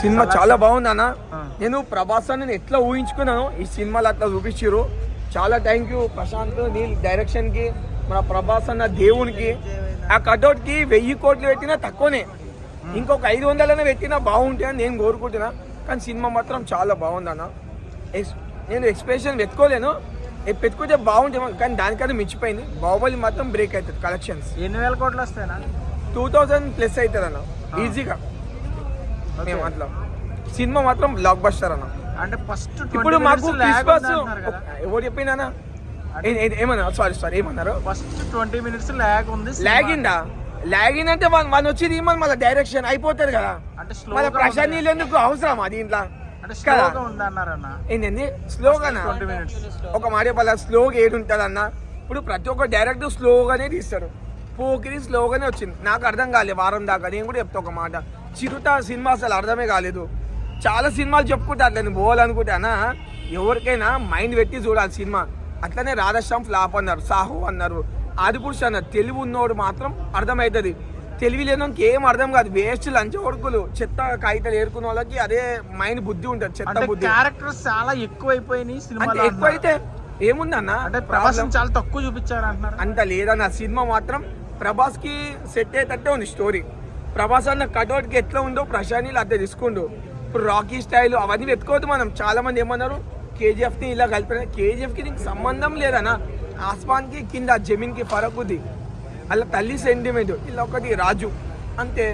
Cinema చాలా బాగుంది అన్న. నేను ప్రభాస్ అని ఎట్లా ఊహించుకున్నాను ఈ సినిమాలో అట్లా చూపించారు చాలా థ్యాంక్ యూ ప్రశాంత్ నీల్ డైరెక్షన్కి మన ప్రభాస్ అన్న దేవునికి. ఆ కటౌట్కి వెయ్యి కోట్లు పెట్టినా తక్కువనే. ఇంకొక ఐదు వందలనే పెట్టినా బాగుంటుంది అని నేను కోరుకుంటున్నా. కానీ సినిమా మాత్రం చాలా బాగుంది అన్న ఎక్స్- నేను ఎక్స్ప్రెషన్ ఏ పెట్టుకుంటే బాగుంటుంది కానీ దానికన్నా మించిపోయింది. బాహుబలి మాత్రం బ్రేక్ అవుతుంది కలెక్షన్స్ ఎన్ని వేల కోట్లు వస్తాయనా టూ థౌజండ్ ప్లస్ అవుతుంది అన్న ఈజీగా మేము అట్లా. సినిమా మాత్రం బ్లాక్ బస్టర్ అన్న. అంటే ఫస్ట్ ఇప్పుడు మాకు క్రిస్మస్ ఎవరు చెప్పినా ఏమన్నా? సారీ సారీ ఏమన్నారు? ఫస్ట్ ట్వంటీ మినిట్స్ ల్యాగ్ ఉంది సినిమా. లాగిందా? లాగిన్ అంటే వన్ వన్ వచ్చి తీయమని మళ్ళీ డైరెక్షన్ అయిపోతుంది కదా. అంటే మళ్ళీ ప్రశాంత్ నీళ్ళు ఎందుకు స్లోగా ఉంది అన్నారన్న ఏంటండి? స్లోగానా ఒక మాట పల్ల స్లోగా ఏడు ఉంటుంది అన్న ఇప్పుడు ప్రతి ఒక్క డైరెక్ట్ స్లోగానే తీస్తారు. పోకిరి స్లోగానే వచ్చింది. నాకు అర్థం కాలేదు వారం దాకా. నేను కూడా చెప్తా ఒక మాట. చిరుత సినిమా అసలు అర్థమే కాలేదు. చాలా సినిమాలు చెప్పుకుంటా అట్లా నేను పోవాలనుకుంటానా ఎవరికైనా మైండ్ పెట్టి చూడాలి సినిమా. అట్లనే రాధశ్యామ్ ఫ్లాప్ అన్నారు సాహు అన్నారు ఆదిపురుష్ అన్నారు తెలివి ఉన్నోడు మాత్రం అర్థమవుతుంది తెలివి లేనోనికి ఏం అర్థం కాదు వేస్ట్ లంచ కొడుకులు చెత్త కాగితాలు ఏరుకున్న వాళ్ళకి అదే మైండ్ బుద్ధి ఉంటుంది చెత్త బుద్ధి. క్యారెక్టర్స్ చాలా ఎక్కువైపోయినాయి అంటే సినిమాలో ఎక్కువైతే ఏముందన్న అంటే ప్రభాసం చాలా తక్కువ చూపించారు అంటున్నారు. అంత లేదన్న సినిమా మాత్రం ప్రభాస్కి సెట్ అయ్యేటట్టే ఉంది స్టోరీ ప్రభాస్ అన్న కటౌట్కి ఎట్లా ఉందో ప్రశాంత్ అదే తీసుకుండు. ఇప్పుడు రాకీ స్టైల్ అవన్నీ వెతుకోవద్దు మనం. చాలా మంది ఏమన్నారు? కేజీఎఫ్ని ఇలా కలిపిన కేజీఎఫ్కి నీకు సంబంధం లేదన్న ఆస్మాన్కి కింద జమీన్కి ఫరక్ ఉంది అలా తల్లి సెంటిమెంట్ ఇలా ఒకటి రాజు. అంతే.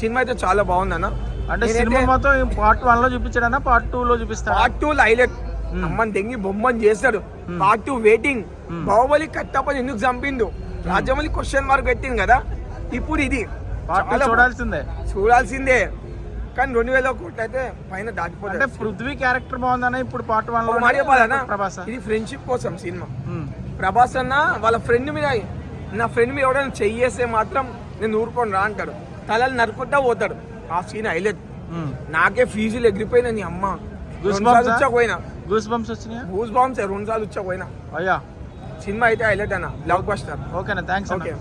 సినిమా అయితే చాలా బాగుందన్న. అంటే నేనైతే సినిమా మొత్తం పార్ట్ వన్లో చూపించాడన్నా పార్ట్ టూ లో చూపిస్తాడు? పార్ట్ టూ హైలైట్ అమ్మని దెంగి బొమ్మని చేస్తాడు. పార్ట్ టూ వెయిటింగ్ బాహుబలి కట్టప్పని ఎందుకు చంపిండు? రాజమౌళి క్వశ్చన్ మార్క్ పెట్టింది కదా? ఇప్పుడు ఇది. చూడాల్సిందే. చూడాల్సిందే. కానీ రెండు వేల కోట్లు అయితే పైన అంటే దాటిపోతుంది పృథ్వీ క్యారెక్టర్ బాగుందన్న ఇప్పుడు పార్ట్ వన్ ఒక మాట చెప్పాలన్నా ప్రభాస్ ఇది ఫ్రెండ్షిప్ కోసం సినిమా. ప్రభాస్ అన్న వాళ్ళ ఫ్రెండ్ మీద నా ఫ్రెండ్ మీద ఎవడైనా చెయ్యేస్తే మాత్రం నేను ఊరుకొని రా అంటాడు. తలలు నరుకుంటా పోతాడు. ఆ సీన్ హైలైట్. నాకే ఫీజులు ఎగిరిపోయినా నీ అమ్మ. గూస్ బంప్స్ వచ్చినాయా? గూస్ బాంబ్స్ రెండు సార్లు వచ్చాకపోయినా అయ్యా. సినిమా అయితే హైలైట్ అన్న. బ్లాక్ బస్టర్ ఓకేనా థ్యాంక్స్ ఓకే.